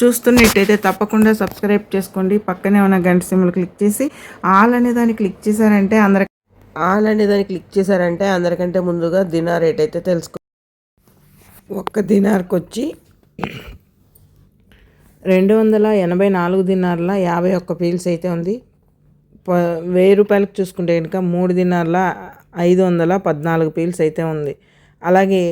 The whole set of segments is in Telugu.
చూస్తున్నట్టయితే తప్పకుండా సబ్స్క్రైబ్ చేసుకోండి. పక్కనే ఉన్న గంట సింబల్ క్లిక్ చేసి ఆల్ అనే దాన్ని క్లిక్ చేశారంటే అందరి ఆల్ అనే దాన్ని క్లిక్ చేశారంటే అందరికంటే ముందుగా దినార్ రేట్ అయితే తెలుసుకో ఒక్క దినార్కి వచ్చి రెండు వందల ఎనభై నాలుగు దినార్ల యాభై ఒక్క పీల్స్ అయితే ఉంది. ప వెయ్యి రూపాయలకు చూసుకుంటే కనుక మూడు దినార్ల ఐదు వందల పద్నాలుగు పీల్స్ అయితే ఉంది. అలాగే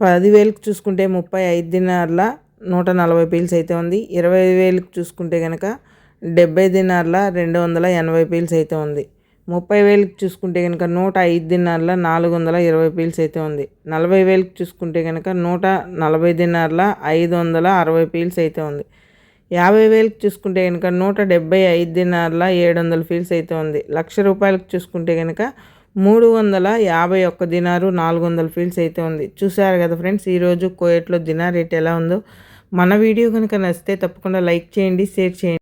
పదివేలకు చూసుకుంటే ముప్పై ఐదు దినార్ల నూట నలభై పీల్స్ అయితే ఉంది. ఇరవై వేలకు చూసుకుంటే కనుక డెబ్బై దినార్ల రెండు వందల ఎనభై పీల్స్ అయితే ఉంది. ముప్పై వేలకు చూసుకుంటే కనుక నూట ఐదు దినార్ల నాలుగు వందల ఇరవై పీల్స్ అయితే ఉంది. నలభై వేలకు చూసుకుంటే కనుక నూట నలభై దినార్ల ఐదు వందల అరవై పీల్స్ అయితే ఉంది. యాభై వేలకు చూసుకుంటే కనుక నూట డెబ్బై ఐదు దినార్ల ఏడు వందల ఫీల్స్ అయితే ఉంది. లక్ష రూపాయలకు చూసుకుంటే కనుక మూడు వందల యాభై ఒక్క దినారు నాలుగు వందల ఫీల్స్ అయితే ఉంది. చూసారు కదా ఫ్రెండ్స్ ఈరోజు కోయట్లో దినార్ రేట్ ఎలా ఉందో? మన వీడియో కనుక నచ్చితే తప్పకుండా లైక్ చేయండి షేర్ చేయండి.